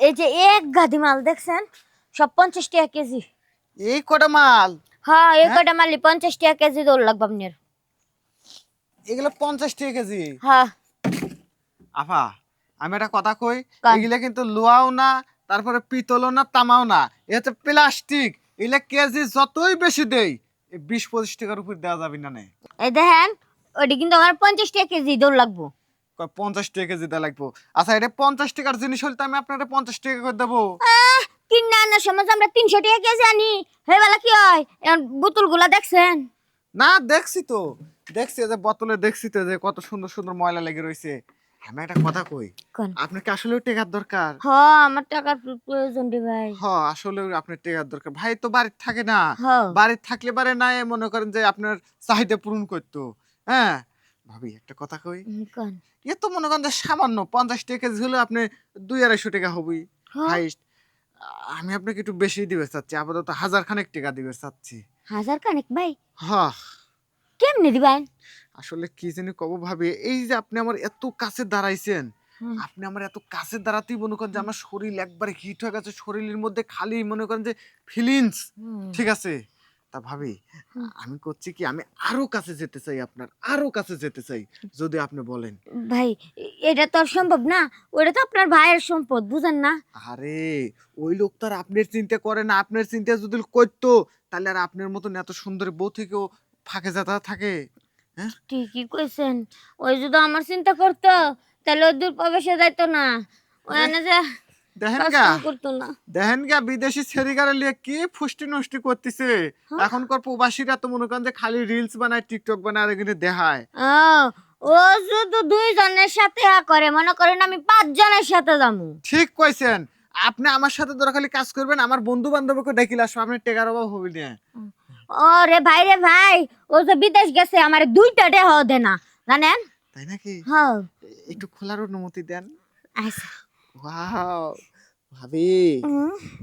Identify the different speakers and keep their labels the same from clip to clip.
Speaker 1: এই যে এক গাদি মাল দেখছেন? সব পঞ্চাশ টাকা কেজি।
Speaker 2: এই কটা মাল?
Speaker 1: হ্যাঁ এই কটা মালি পঞ্চাশ টাকা কেজি দৌড় লাগবে আপনার।
Speaker 2: এগুলো পঞ্চাশ টাকা কেজি?
Speaker 1: হ্যাঁ।
Speaker 2: আফা আমি একটা কথা কই। এগুলা কিন্তু লোহাও না তারপরে পিতলও না তামাও না। এ হচ্ছে প্লাস্টিক। এগুলা কেজি যতই বেশি দেই বিশ পঁচিশ টাকার উপর দেওয়া যাবে না।
Speaker 1: এই দেখেন ওটি কিন্তু আমার পঞ্চাশ টাকা কেজি দৌড় লাগবো।
Speaker 2: পঞ্চাশ টাকা কেজি দেওয়া লাগবো। আচ্ছা এটা পঞ্চাশ টাকার জিনিস হলে তো আমি আপনারা পঞ্চাশ টাকা করে দেবো।
Speaker 1: কিনে আনার সময় আমরা তিনশো টাকা কেজি আনি হে বেলা কি হয়? বোতলগুলা দেখছেন?
Speaker 2: না দেখছি তো। দেখছি যে বোতলে দেখছি তো যে কত সুন্দর সুন্দর ময়লা লেগে রয়েছে। আমি একটা কথা কই আপনার কি আসলে টেকার দরকার?
Speaker 1: আমার টাকার প্রয়োজন রে ভাই।
Speaker 2: হ আসলে আপনার টেকার দরকার। ভাই তো বাড়িতে থাকে না।
Speaker 1: হ।
Speaker 2: বাড়িতে থাকলে পারে না মনে করেন যে আপনার চাহিদা পূরণ করতো। হ্যাঁ? ভাবি একটা কথা কই?
Speaker 1: কোন?
Speaker 2: এ তো মনে করেন যে সামান্য পঞ্চাশ টাকা কেজি হলে আপনি দুই আড়াইশো টাকা হবেই
Speaker 1: হ্যাঁ,
Speaker 2: হাইস্ট আমি আপনাকে একটু বেশি দিবে চাচ্ছি আপাতত হাজার খানেক টাকা দিবে চাচ্ছি।
Speaker 1: হাজার কানেক ভাই?
Speaker 2: হ্যাঁ।
Speaker 1: কেমনে দিবেন
Speaker 2: আসলে কি জানি কব ভাবি এই যে আপনি আমার এত কাছে দাঁড়াইছেন আপনি আমার এত কাছে দাঁড়াতেই মনে করেন যে আমার শরীর একবারে হিট হয়ে গেছে শরীরের মধ্যে খালি মনে করেন যে ফিলিংস ঠিক আছে? তা ভাবি আমি করছি কি? আমি আরও কাছে যেতে চাই আপনার আরও কাছে যেতে চাই যদি আপনি বলেন।
Speaker 1: ভাই এটা তো সম্ভব না ওটা তো আপনার ভাইয়ের সম্পদ বুঝেন না?
Speaker 2: আরে ওই লোক তো আর আপনার চিন্তা করে না আপনার চিন্তা যদি করতো তাহলে আর আপনার মতন এত সুন্দর বউ থেকেও ফাঁকে যাতা থাকে
Speaker 1: ঠিকই কইছেন ওই যদি আমার চিন্তা করতো তাহলে ওই দূর প্রবেশে যাইতো না। ওই এনে যে
Speaker 2: দেখেন গা গা বিদেশি ছেড়িগারে লিয়ে কি ফুষ্টি নষ্টি করতেছে।
Speaker 1: হ্যাঁ।
Speaker 2: এখনকার প্রবাসীরা তো মনে করেন যে খালি রিলস বানায় টিকটক বানায় আর এখানে দেখায়।
Speaker 1: ও, শুধু দুইজনের সাথে হা করে মনে করেন আমি পাঁচ জনের সাথে যাব।
Speaker 2: ঠিক কইছেন। আপনি আমার সাথে ধরো খালি কাজ করবেন আমার বন্ধু বান্ধবকে ডেকে আসব আপনি টেকার অভাব হবে না।
Speaker 1: ও রে ভাই রে ভাই ও যে বিদেশ গেছে আমার দুইটা দেহ দে না জানেন?
Speaker 2: তাই নাকি?
Speaker 1: হ্যাঁ।
Speaker 2: একটু খোলার অনুমতি দেন।
Speaker 1: আচ্ছা।
Speaker 2: ওয়াও। ভাবি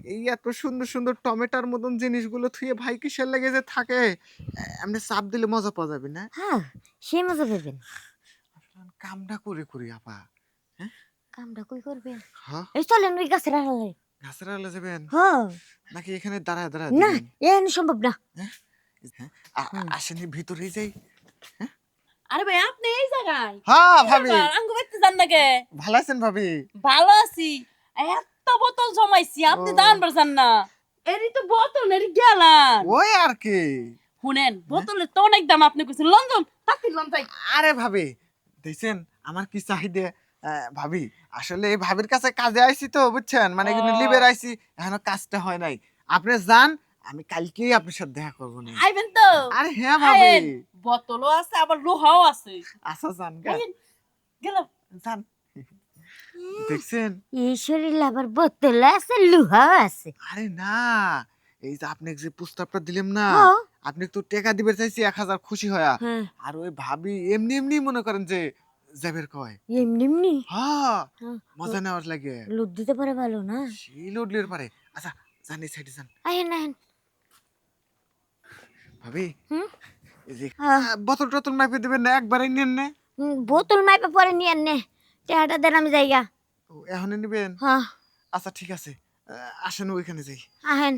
Speaker 2: এই এত সুন্দর সুন্দর টমেটোর মতন জিনিসগুলো থুয়ে ভাই কিসের লেগে যে থাকে? এমনি চাপ দিলে মজা পাওয়া যাবে না?
Speaker 1: হ্যাঁ সে মজা পাবেন।
Speaker 2: কামটা করে করি আপা
Speaker 1: কামটা কই করবেন?
Speaker 2: হ্যাঁ?
Speaker 1: এই চলেন ওই গাছের আড়ালে।
Speaker 2: গাছের আলে যাবেন?
Speaker 1: হ্যাঁ।
Speaker 2: নাকি এখানে দাঁড়ায় দাঁড়ায়
Speaker 1: না? এন সম্ভব না।
Speaker 2: হ্যাঁ? আ- আসেনি ভিতরে যাই।
Speaker 3: আরে ভাই আপনি এই জায়গায়?
Speaker 2: হ্যাঁ ভাবি।
Speaker 3: আঙ্গু বাইতে যান নাকি?
Speaker 2: ভালো আছেন ভাবি?
Speaker 3: ভালো আছি। এত বোতল জমাইছি আপনি। দান পারছেন না। এরই তো বোতল গেলান
Speaker 2: ওই আর কি।
Speaker 3: শুনেন বোতলের তো অনেক দাম আপনি কইছেন লন্ডন তাকি লন্ডন
Speaker 2: আরে ভাবি দেখছেন আমার কি চাহিদা? ভাবি আসলে এই ভাবির কাছে কাজে আইছি তো বুঝছেন? মানে। লিবের আইছি এখনও কাজটা হয় নাই। আপনি যান আমি কালকেই আপনার সাথে দেখা করব না।
Speaker 3: আইবেন তো।
Speaker 2: আরে হ্যাঁ ভাবি।
Speaker 3: বোতলও আছে আবার লোহাও আছে।
Speaker 2: আচ্ছা যান
Speaker 3: গেলাম।
Speaker 2: যান। দেখছেন?
Speaker 1: এই শরীরে আবার বোতল আছে লুহা আছে।
Speaker 2: আরে না এই যে আপনি যে প্রস্তাবটা না
Speaker 1: হ্যাঁ।
Speaker 2: আপনি তো টাকা দিবে চাইছি এক হাজার খুশি হয়া।
Speaker 1: হ্যাঁ।
Speaker 2: আর ওই ভাবি এমনি এমনি মনে করেন যে যাবের কয়।
Speaker 1: এমনি এমনি?
Speaker 2: হ্যাঁ
Speaker 1: হ্যাঁ,
Speaker 2: মজা নেওয়ার লাগে।
Speaker 1: লুট দিতে পারে ভালো না।
Speaker 2: সেই লোডলের পারে। আচ্ছা জানি সাইডে যান।
Speaker 1: আহেন আহেন
Speaker 2: ভাবি
Speaker 1: হুম?
Speaker 2: বোতল টোতল মাইপে দিবেন না একবারে নেন না?
Speaker 1: বোতল মাইপে পরে নিয়ে নে। টেহাটা দেন আমি যাইগা।
Speaker 2: ও, নিবেন নেবেন?
Speaker 1: হ্যাঁ।
Speaker 2: আচ্ছা ঠিক আছে। আসেন ওইখানে যাই।
Speaker 1: আহেন।